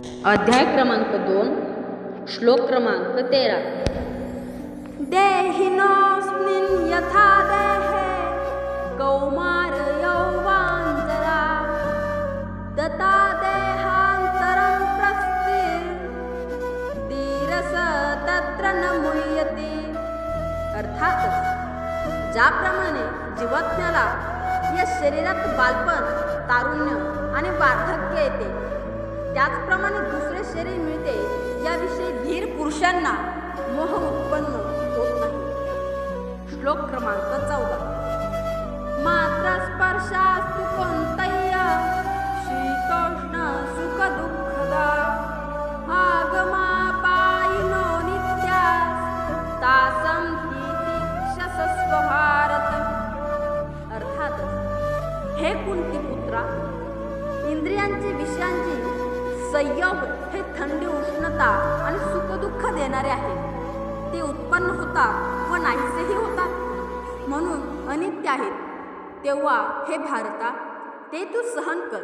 अध्याय क्रमांक दोन श्लोक क्रमांक तेरा. देहिनोऽस्मिन् यथा देहे कौमार यौवाञ्जरा तथा देहान्तरं प्रस्थिर धीरस तत्र न मुह्यते। अर्थातच ज्याप्रमाणे जीवात्म्याला या शरीरात बालपण तारुण्य आणि वार्धक्य येते त्याचप्रमाणे दुसरे शरीर मिळते याविषयी धीर पुरुषांना मोह उत्पन्न होत नाही. श्लोक क्रमांक चौदा. मात्र स्पर्शास्तु कोणतय शीतोष्ण सुख दुःखदा आगमापायिनो नित्यास तासं तितिक्षसस्व भारत अर्थातच हे कुंती पुत्रा इंद्रियांचे विषयांची संयम हे थंडी उष्णता आणि सुखदुःख देणारे आहे. ते उत्पन्न होतात व नाहीसेही होतात म्हणून अनित्य आहेत तेव्हा हे भारता ते तू सहन कर.